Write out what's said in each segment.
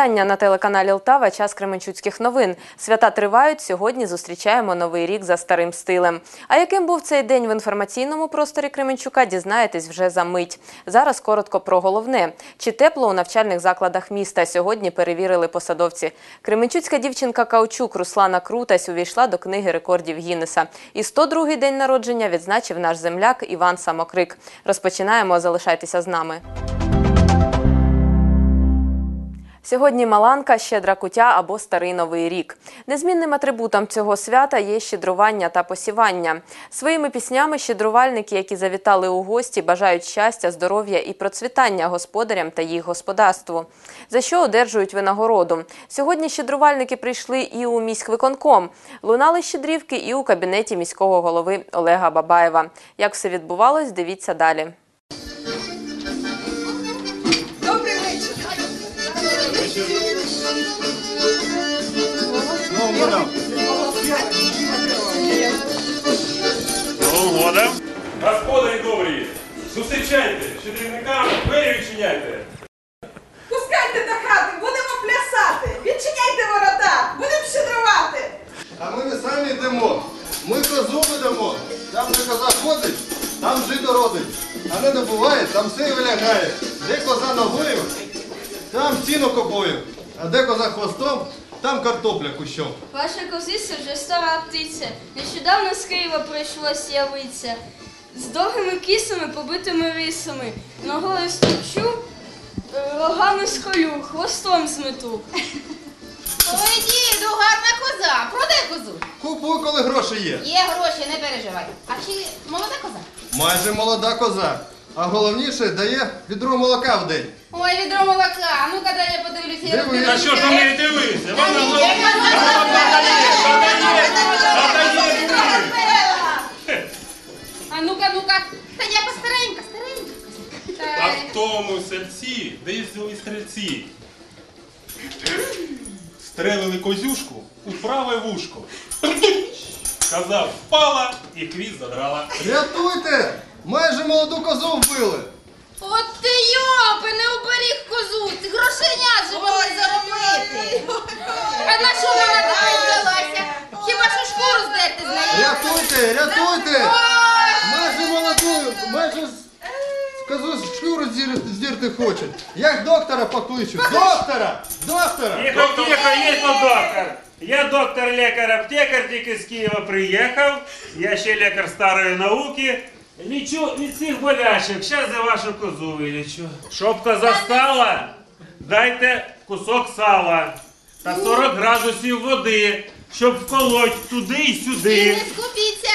вітання на телеканалі Лтава. Час Кременчуцьких новин. Свята тривають. Сьогодні зустрічаємо новий рік за старим стилем. А яким був цей день в інформаційному просторі Кременчука, дізнаєтесь вже за мить. Зараз коротко про головне: чи тепло у навчальних закладах міста сьогодні перевірили посадовці. Кременчуцька дівчинка Каучук Руслана Крутась увійшла до книги рекордів Гіннеса. І 102-й день народження відзначив наш земляк Іван Самокрик. Розпочинаємо. Залишайтеся з нами. Сьогодні Маланка, щедра куття або старий новий рік. Незмінним атрибутом цього свята є щедрування та посівання. Своїми піснями щедрувальники, які завітали у гості, бажають щастя, здоров'я і процвітання господарям та їх господарству. За що одержують винагороду? Сьогодні щедрувальники прийшли і у міськвиконком. Лунали щедрівки і у кабінеті міського голови Олега Бабаєва. Як все відбувалось, дивіться далі. Господарі добрі! Зустрічайте! Щедрівникам двері відчиняйте! Пускайте до хати, будемо плясати. Відчиняйте ворота, будемо щедрувати. А ми не самі йдемо. Ми козу ведемо. Там, де коза ходить, там жито родить. А не добуває, там все і вилягає. Де коза ногою, там сіно копою. А де коза хвостом, там картопля кущом. Ваша козиця вже стара птиця. Нещодавно з Києва прийшлось явитися. З довгими кісами, побитими рисами. Ногою стучу, е, рогами сколю, хвостом змету. Ой, діду, гарна коза. Продай козу. Купуй, коли гроші є. Є гроші, не переживай. А чи молода коза? Майже молода коза. А головніше дає відро молока в день. Ой, відро молока. Ну-ка, дай я подивлюся. я Дивись. Та що ж ви не дивитеся? Вам на Ні, голову- я коза. А ну-ка, ну-ка. Та я постаренька, старенька. А Та... в тому сельці, де взяли стрільці. Стрелили козюшку у праве вушко. Коза впала і хвіст задрала. Рятуйте! Майже молоду козу вбили. От ти йопи, не уберіг козу. Ти грошенят же могли заробити. А на що вона така взялася? Хіба що шкуру здерти з неї? Рятуйте, рятуйте! Майже з шкуру здірти хочуть. Як доктора покличу. Доктора! Доктора! Тихо, тихо, є тут доктор. Я доктор лікар-аптекар, тільки з Києва приїхав. Я ще лікар старої науки. Лічу від всіх болячок. Зараз я вашу козу вилічу. Щоб коза стала, дайте кусок сала та 40 градусів води, щоб вколоть туди і І сюди. не скупіться.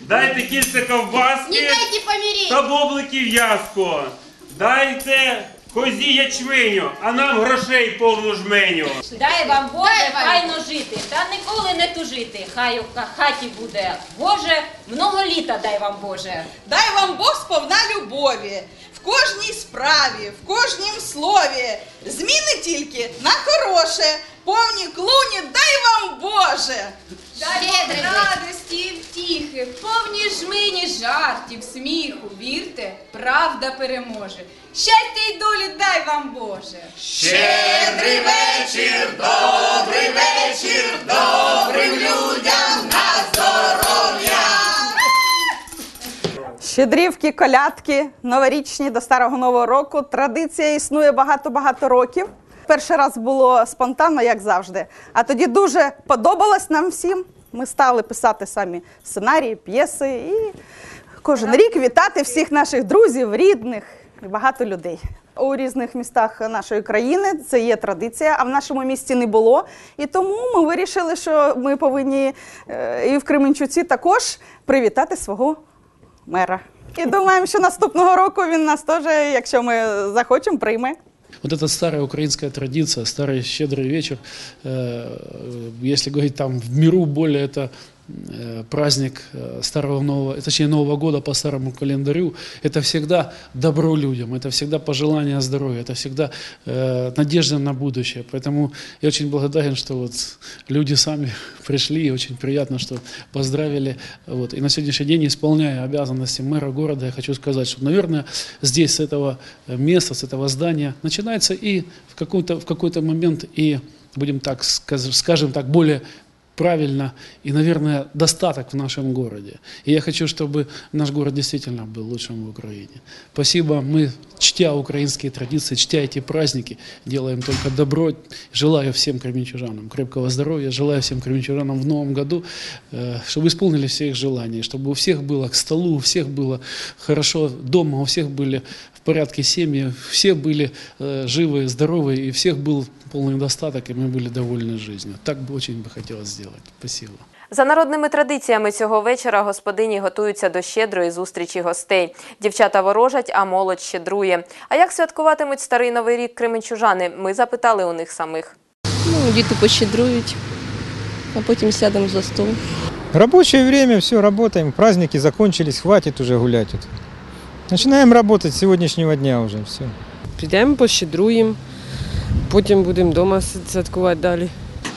Дайте кільце Не ковбаски дайте поміріть. та боблики в'язко. Дайте козі ячменю, а нам грошей повну жменю. Дай вам Боже Дай вам. файно жити, та ніколи не тужити. Хай у ха- хаті буде Боже, много літа дай вам Боже. Дай вам Бог сповна любові. В кожній справі, в кожнім слові. Зміни тільки на хороше. Повні клуні, дай вам Боже. Щедрий вечір. радості і втіхи, повні жмині жартів, сміху, вірте, правда переможе. Щастя й долі дай вам Боже. Щедрий вечір, добрий вечір, добрим людям на здоров'я. Щедрівки, колядки, новорічні до старого нового року. Традиція існує багато-багато років. Перший раз було спонтанно, як завжди. А тоді дуже подобалось нам всім. Ми стали писати самі сценарії, п'єси і кожен рік вітати всіх наших друзів, рідних і багато людей. У різних містах нашої країни це є традиція, а в нашому місті не було. І тому ми вирішили, що ми повинні е, і в Кременчуці також привітати свого мера. І думаємо, що наступного року він нас теж, якщо ми захочемо, прийме Вот эта старая украинская традиция, старый щедрый вечер, э, если говорить там в миру более это э, праздник э, Старого Нового, точнее Нового года по старому календарю, это всегда добро людям, это всегда пожелание здоровья, это всегда э, надежда на будущее. Поэтому я очень благодарен, что вот люди сами пришли, и очень приятно, что поздравили. Вот. И на сегодняшний день, исполняя обязанности мэра города, я хочу сказать, что, наверное, здесь с этого э, места, с этого здания начинается и в какой-то, в какой-то момент и, будем так сказ- скажем так, более правильно и, наверное, достаток в нашем городе. И я хочу, чтобы наш город действительно был лучшим в Украине. Спасибо. Мы, чтя украинские традиции, чтя эти праздники, делаем только добро. Желаю всем кременчужанам крепкого здоровья, желаю всем кременчужанам в новом году, э, чтобы исполнили все их желания, чтобы у всех было к столу, у всех было хорошо дома, у всех были в порядке семьи, все были э, живы, здоровы, и у всех был полный достаток, и мы были довольны жизнью. Так бы очень бы хотелось сделать. Спасибо. За народними традиціями цього вечора господині готуються до щедрої зустрічі гостей. Дівчата ворожать, а молодь щедрує. А як святкуватимуть старий новий рік кременчужани? Ми запитали у них самих. Ну, діти пощедрують, а потім сядемо за стол. Рабочее время, все, работаем. Праздники закончились, хватит уже гулять тут. Начинаем работать с сегодняшнего дня уже, все. Підемо, пощедруємо, потім будемо вдома святкувати далі.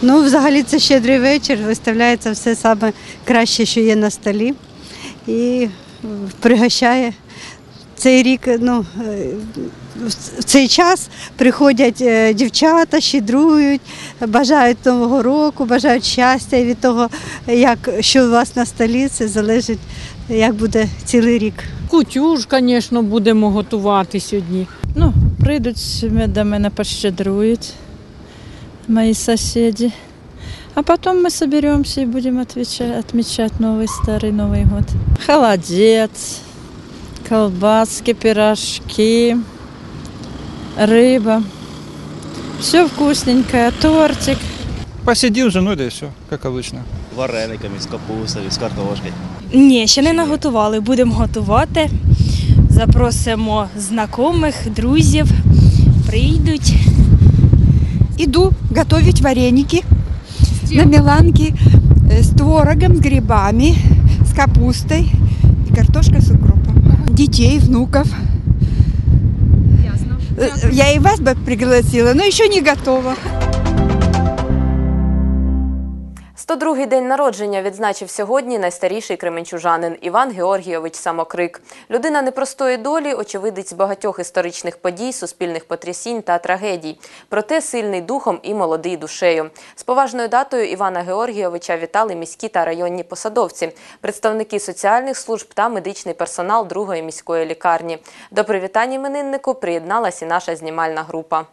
Ну, взагалі, це щедрий вечір. Виставляється все саме краще, що є на столі. І е, пригощає цей рік. Ну, е, в цей час приходять е, дівчата, щедрують, бажають Нового року, бажають щастя. І від того, як, що у вас на столі, це залежить, як буде цілий рік. Кутюж, звісно, будемо готувати сьогодні. Ну, прийдуть до мене пощедрують мої сусіди. А потом мы соберемся и будем отвечать, отмечать новый старый Новый год. Холодец, колбаски, пирожки, рыба. Все вкусненькое, тортик. Посидим с женой, да и все, как обычно. Варениками з капустою, з картошкою. Ні, ще не наготували. Будемо готувати. Запросимо знайомих, друзів. Прийдуть. Иду готовить вареники на меланке э, с творогом, с грибами, с капустой и картошка с укропом. Детей, внуков. Э, Я и вас бы пригласила, но еще не готова. 102-й день народження відзначив сьогодні найстаріший кременчужанин Іван Георгійович Самокрик. Людина непростої долі, очевидець багатьох історичних подій, суспільних потрясінь та трагедій. Проте сильний духом і молодий душею. З поважною датою Івана Георгійовича вітали міські та районні посадовці, представники соціальних служб та медичний персонал другої міської лікарні. До привітань імениннику приєдналась і наша знімальна група.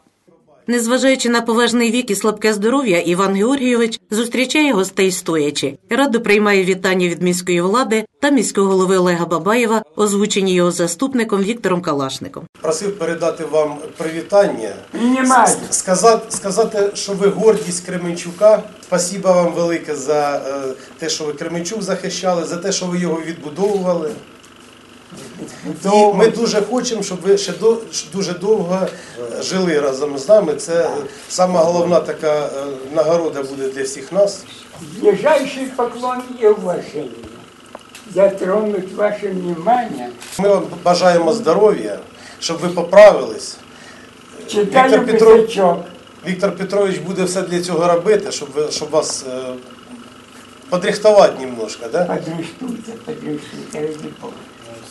Незважаючи на поважний вік і слабке здоров'я, Іван Георгійович зустрічає гостей стоячи. Радо приймає вітання від міської влади та міського голови Олега Бабаєва, озвучені його заступником Віктором Калашником. Просив передати вам привітання. Сказати, сказати, що ви гордість Кременчука. Спасіба вам велике за е, те, що ви Кременчук захищали, за те, що ви його відбудовували. І ми дуже хочемо, щоб ви ще до, дуже довго е, жили разом з нами. Це е, сама головна така е, нагорода буде для всіх нас. Ближайший поклон и уважение. Затронуть ваше внимание. Ми вам бажаємо здоров'я, щоб ви поправились. Читаю Петро- Віктор Петрович буде все для цього робити, щоб, ви, щоб вас е, подрихтувати немножко, да? Подрихтуйте, подрихтуйте, ради Бога.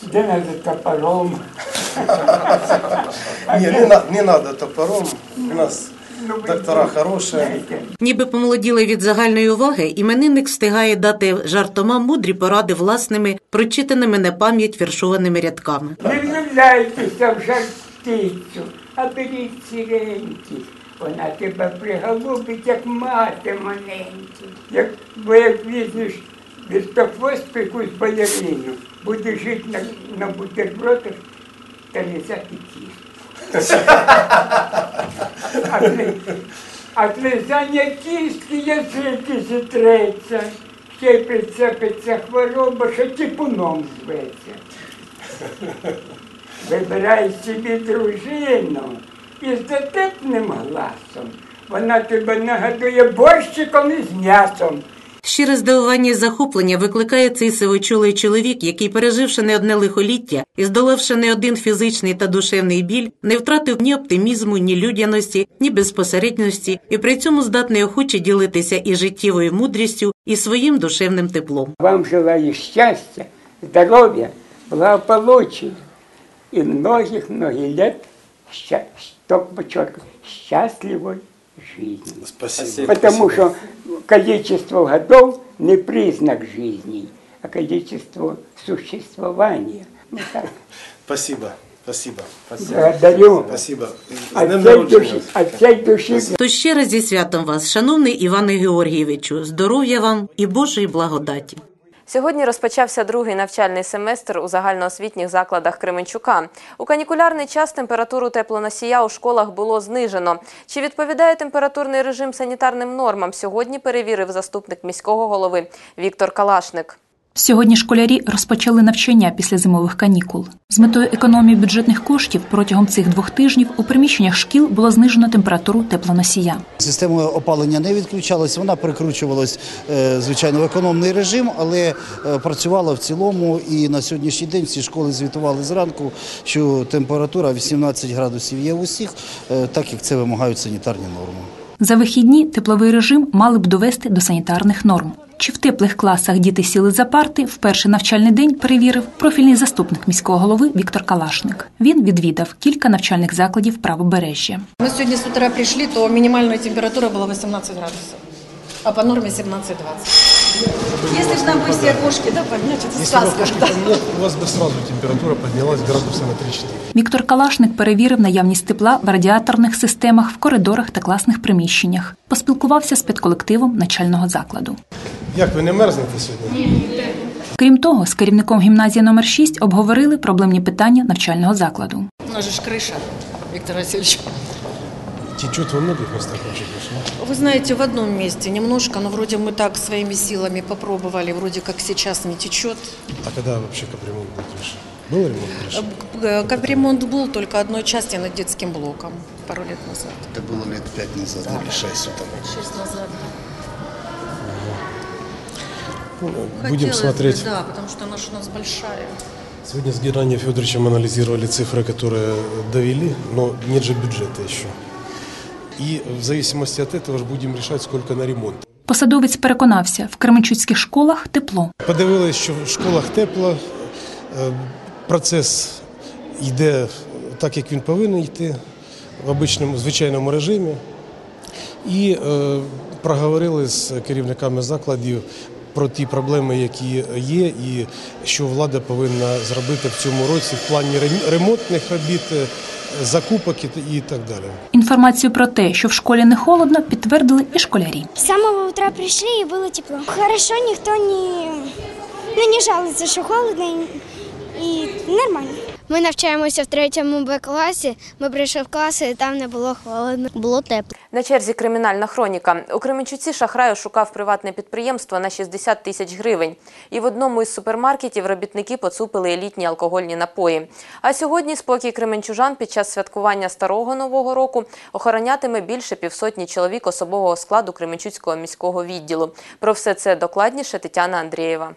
Де надо топором. Ні, не, на- не треба топором. У нас доктора хороші. Ніби помолоділи від загальної уваги, іменинник встигає дати жартома мудрі поради власними, прочитаними на пам'ять віршованими рядками. Не влюбляйтеся в жартицю, а беріть сіреньких. Вона тебе приголубить, як мати маленькі. Як, бо як візьмеш віртохвост якусь балерину, буде жити на, на бутербродах та лизати кістки. А а лизання кістки язики зітреться, ще й прицепиться хвороба, що типуном зветься. Вибирай собі дружину із дотепним гласом. Вона тебе нагадує борщиком із м'ясом. Щире здивування і захоплення викликає цей сивочолий чоловік, який, переживши не одне лихоліття і здолавши не один фізичний та душевний біль, не втратив ні оптимізму, ні людяності, ні безпосередності, і при цьому здатний охоче ділитися і життєвою мудрістю, і своїм душевним теплом. Вам желаю счастья, здоровья, благополучия и многих-многих лет, ща- только подчеркиваю, счастливой жизни. Спасибо. Потому что количество годов не признак жизни, а количество существования. Вот так. Спасибо. Спасибо. Спасибо. Благодарю. Спасибо. З От днем всей народження души, вас. от всей души Тож ще раз зі святом вас, шановний Іване Георгійовичу, здоров'я вам і Божої благодаті. Сьогодні розпочався другий навчальний семестр у загальноосвітніх закладах Кременчука. У канікулярний час температуру теплоносія у школах було знижено. Чи відповідає температурний режим санітарним нормам? Сьогодні перевірив заступник міського голови Віктор Калашник. Сьогодні школярі розпочали навчання після зимових канікул. З метою економії бюджетних коштів протягом цих двох тижнів у приміщеннях шкіл було знижено температуру теплоносія. Система опалення не відключалась, вона прикручувалась, е, звичайно, в економний режим, але е, працювала в цілому. І на сьогоднішній день всі школи звітували зранку, що температура 18 градусів є в усіх, е, так як це вимагають санітарні норми. За вихідні тепловий режим мали б довести до санітарних норм. Чи в теплих класах діти сіли за парти, в перший навчальний день перевірив профільний заступник міського голови Віктор Калашник. Він відвідав кілька навчальних закладів правобережжя. Мы сегодня с утра пришли, то минимальная температура была 18 градусов, а по норме 17-20. Если же нам бы все окошки да, поменять, это Если бы сказка. окошки поменять, у вас бы сразу температура поднялась градуса на 3-4. Віктор Калашник перевірив наявність тепла в радіаторних системах, в коридорах та класних приміщеннях. Поспілкувався з педколективом начального закладу. Як ви не мерзнете сьогодні? Крім того, з керівником гімназії номер 6 обговорили проблемні питання навчального закладу. У нас же ж крыша, Виктор Васильевич. Течет во многих местах очень хорошо. Вы знаете, в одном месте немножко, но вроде мы так своими силами попробовали, вроде как сейчас не течет. А когда вообще капремонт был крыши? Был ремонт крыши? Э, Капремонт был только одной части над детским блоком пару лет назад. Это было лет пять назад или шесть. Шесть назад. Ну, Будем Хотелось бы, смотреть. да, потому что наша у нас большая. Сегодня с Геранием Федоровичем анализировали цифры, которые довели, но нет же бюджета еще. И в зависимости от этого же будем решать, сколько на ремонт. Посадовець переконався, в кременчуцьких школах тепло. Подивилися, що в школах тепло, е, процес йде так, як він повинен йти, в обичному звичайному режимі. І е, проговорили з керівниками закладів про ті проблеми, які є, і що влада повинна зробити в цьому році в плані ре- ремонтних робіт, е, закупок і, так далі. Інформацію про те, що в школі не холодно, підтвердили і школярі. З самого утра прийшли і було тепло. Хорошо, ніхто не, ну, не жалуется, що холодно і, и нормально. Ми навчаємося в третьому Б класі. Ми прийшли в клас, і там не було холодно, було тепло. На черзі кримінальна хроніка. У Кременчуці шахраю шукав приватне підприємство на 60 тисяч гривень. І в одному із супермаркетів робітники поцупили елітні алкогольні напої. А сьогодні спокій кременчужан під час святкування старого нового року охоронятиме більше півсотні чоловік особового складу Кременчуцького міського відділу. Про все це докладніше Тетяна Андрієва.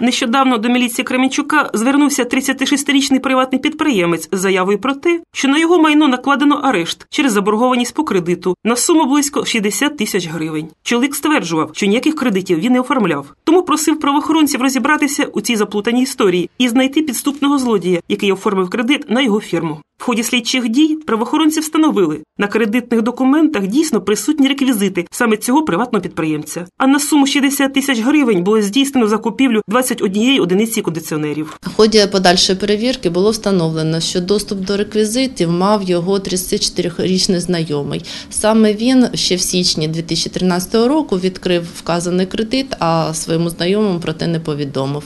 Нещодавно до міліції Кременчука звернувся 36-річний приватний підприємець з заявою про те, що на його майно накладено арешт через заборгованість по кредиту на суму близько 60 тисяч гривень. Чоловік стверджував, що ніяких кредитів він не оформляв, тому просив правоохоронців розібратися у цій заплутаній історії і знайти підступного злодія, який оформив кредит на його фірму. В ході слідчих дій правоохоронці встановили, на кредитних документах дійсно присутні реквізити саме цього приватного підприємця. А на суму 60 тисяч гривень було здійснено закупівлю 21 одиниці кондиціонерів. В ході подальшої перевірки було встановлено, що доступ до реквізитів мав його 34-річний знайомий. Саме він ще в січні 2013 року відкрив вказаний кредит, а своєму знайомому про те не повідомив.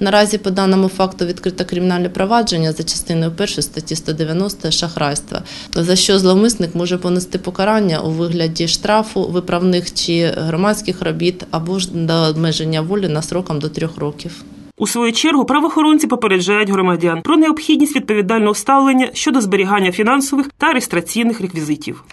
Наразі по даному факту відкрито кримінальне провадження за частиною 1 статті 190 шахрайства, за що зловмисник може понести покарання у вигляді штрафу, виправних чи громадських робіт або ж до обмеження волі на сроком до трьох років. У свою чергу правоохоронці попереджають громадян про необхідність відповідального ставлення щодо зберігання фінансових та реєстраційних реквізитів.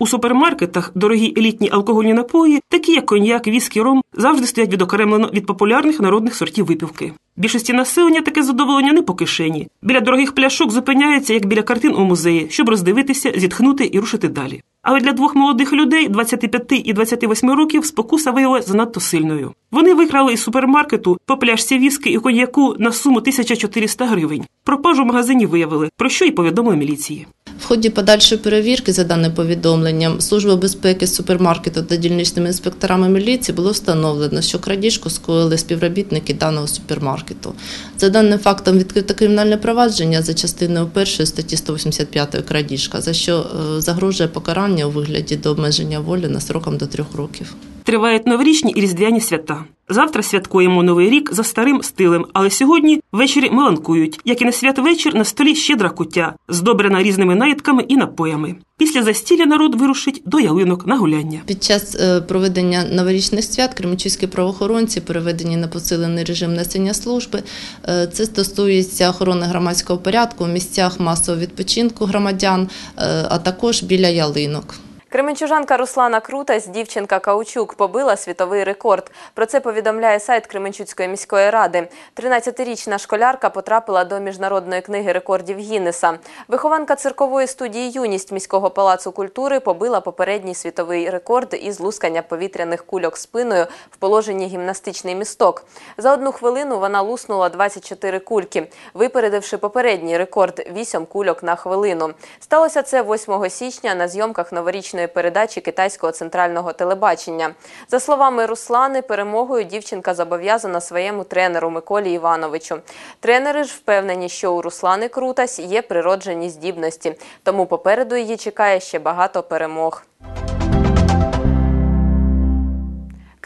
У супермаркетах дорогі елітні алкогольні напої, такі як коньяк, віскі, ром, завжди стоять відокремлено від популярних народних сортів випівки. Більшості населення таке задоволення не по кишені. Біля дорогих пляшок зупиняються, як біля картин у музеї, щоб роздивитися, зітхнути і рушити далі. Але для двох молодих людей 25 і 28 років спокуса виявилася занадто сильною. Вони викрали із супермаркету по пляшці віскі і коньяку на суму 1400 гривень. Пропажу в магазині виявили, про що й повідомили міліції. В ході подальшої перевірки, за даним повідомленням, Служби безпеки супермаркету та дільничними інспекторами міліції було встановлено, що крадіжку скоїли співробітники даного супермаркету. За даним фактом відкрито кримінальне провадження за частиною першої статті 185 крадіжка, за що е, загрожує покарання у вигляді до обмеження волі на сроком до трьох років. Тривають новорічні і різдвяні свята. Завтра святкуємо новий рік за старим стилем, але сьогодні ввечері меланкують, як і на святвечір на столі щедра куття, здобрена різними наїдками і напоями. Після застілля народ вирушить до ялинок на гуляння. Під час е, проведення новорічних свят кременчуцькі правоохоронці переведені на посилений режим несення служби. Е, Це стосується охорони громадського порядку у місцях масового відпочинку громадян, е, а також біля ялинок. Кременчужанка Руслана Крутась, дівчинка Каучук, побила світовий рекорд. Про це повідомляє сайт Кременчуцької міської ради. 13-річна школярка потрапила до міжнародної книги рекордів Гіннеса. Вихованка циркової студії Юність міського палацу культури побила попередній світовий рекорд із лускання повітряних кульок спиною в положенні гімнастичний місток. За одну хвилину вона луснула 24 кульки, випередивши попередній рекорд 8 кульок на хвилину. Сталося це 8 січня на зйомках новорічної передачі китайського центрального телебачення. За словами Руслани, перемогою дівчинка зобов'язана своєму тренеру Миколі Івановичу. Тренери ж впевнені, що у Руслани Крутась є природжені здібності, тому попереду її чекає ще багато перемог.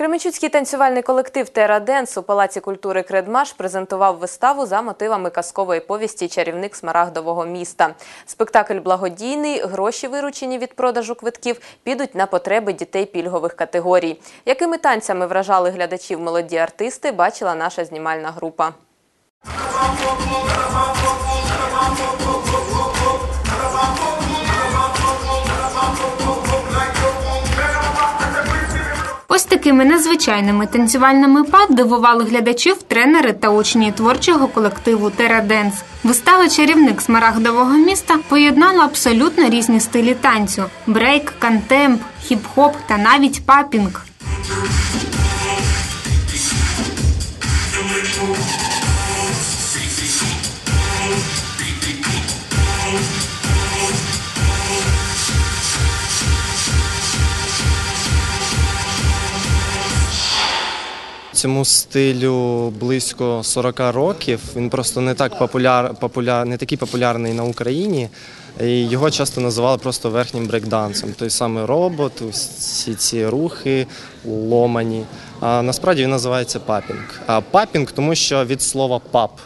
Кременчуцький танцювальний колектив Тера Денс у Палаці культури Кредмаш презентував виставу за мотивами казкової повісті Чарівник смарагдового міста. Спектакль благодійний. Гроші, виручені від продажу квитків, підуть на потреби дітей пільгових категорій. Якими танцями вражали глядачів молоді артисти, бачила наша знімальна група. Ось такими незвичайними танцювальними па дивували глядачів тренери та учні творчого колективу Тераденс. Вистава чарівник смарагдового міста поєднала абсолютно різні стилі танцю: брейк, кантемп, хіп-хоп та навіть папінг. Цьому стилю близько 40 років. Він просто не так популяр, популяр, не такий популярний на Україні. І його часто називали просто верхнім брейкдансом. Той самий робот, всі ці рухи ломані. А насправді він називається папінг. А папінг, тому що від слова пап,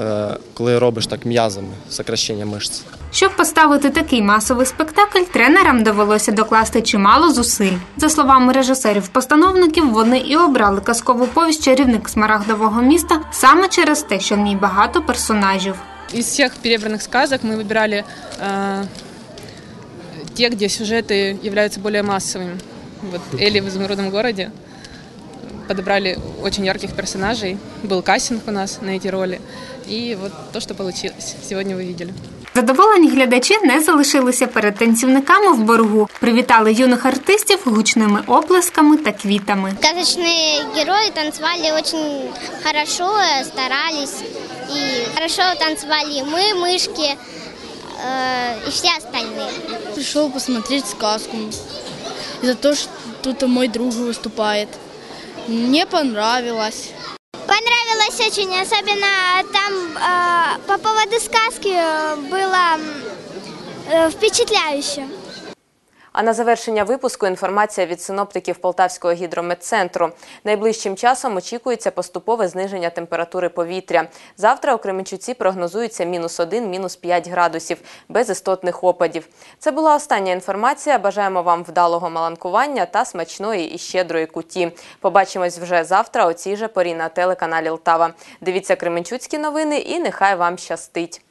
е, коли робиш так м'язами, сокращення мишць. Щоб поставити такий масовий спектакль, тренерам довелося докласти чимало зусиль. За словами режисерів-постановників, вони і обрали казкову повість чарівник смарагдового міста саме через те, що в ній багато персонажів. Из всех перебранных сказок мы выбирали э, те, где сюжеты являются более массовыми. Вот Элли в изумрудном городе подобрали очень ярких персонажей. Был кастинг у нас на эти роли. И вот то, что получилось, сегодня вы видели. Задоволені глядачі не залишилися перед танцівниками в боргу. Привітали юних артистів гучними оплесками та квітами. Сказочные герои танцевали очень хорошо, старались. И хорошо танцевали мы, мышки э, и все остальные. Пришел посмотреть сказку. За то, что тут мой друг выступает. Мне понравилось. Понравилось очень, особенно там э, по поводу сказки э, было э, впечатляюще. А на завершення випуску інформація від синоптиків Полтавського гідрометцентру. Найближчим часом очікується поступове зниження температури повітря. Завтра у Кременчуці прогнозується мінус 1, мінус 5 градусів, без істотних опадів. Це була остання інформація. Бажаємо вам вдалого маланкування та смачної і щедрої куті. Побачимось вже завтра о цій же порі на телеканалі Лтава. Дивіться Кременчуцькі новини і нехай вам щастить.